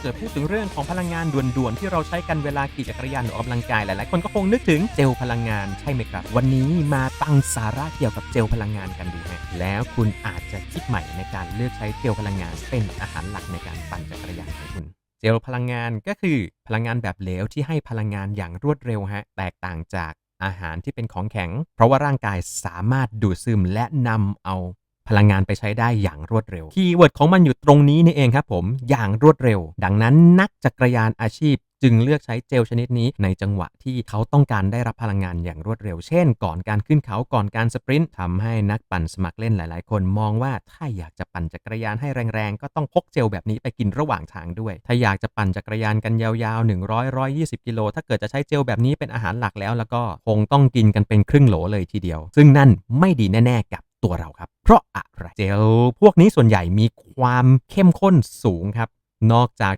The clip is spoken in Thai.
เกิดพูดถึงเรื่องของพลังงานด่วนๆ ที่เราใช้กันเวลาขี่จักรยานหรือออกกำลังกายหลายๆ คนก็คงนึกถึงเจลพลังงานใช่ไหมครับ วันนี้มาตั้งสาระเกี่ยวกับเจลพลังงานกันดูฮะแล้วคุณอาจจะคิดใหม่ในการเลือกใช้เจลพลังงาน เป็นอาหารหลักในการปั่นจักรยานของคุณเจลพลังงานก็คือพลังงานแบบเหลวที่ให้พลังงานอย่างรวดเร็วฮะแตกต่างจากอาหารที่เป็นของแข็ง เพราะว่าร่างกายสามารถดูดซึมและนำเอา พลังงานไปใช้ได้อย่างรวดเร็ว คีย์เวิร์ดของมันอยู่ตรงนี้นี่เองครับผมอย่างรวดเร็ว ดังนั้นนักจักรยานอาชีพจึงเลือกใช้เจลชนิดนี้ในจังหวะที่เขาต้องการได้รับพลังงานอย่างรวดเร็ว เช่น ก่อนการขึ้นเขาก่อนการสปรินต์ทำให้นักปั่นสมัครเล่นหลาย ๆ คนมองว่าถ้าอยากจะปั่นจักรยานให้แรง ๆ ก็ต้องพกเจลแบบนี้ไปกินระหว่างทางด้วย ถ้าอยากจะปั่นจักรยานกันยาวๆ 100 120 กิโล ถ้าเกิดจะใช้เจลแบบนี้เป็นอาหารหลักแล้ว แล้วก็คงต้องกินกันเป็นครึ่งโหลเลยทีเดียว ซึ่งนั่นไม่ดีแน่ ๆ กับ ตัวเราครับ เพราะอะไรเจลพวกนี้ส่วนใหญ่มีความเข้มข้นสูงครับ นอกจาก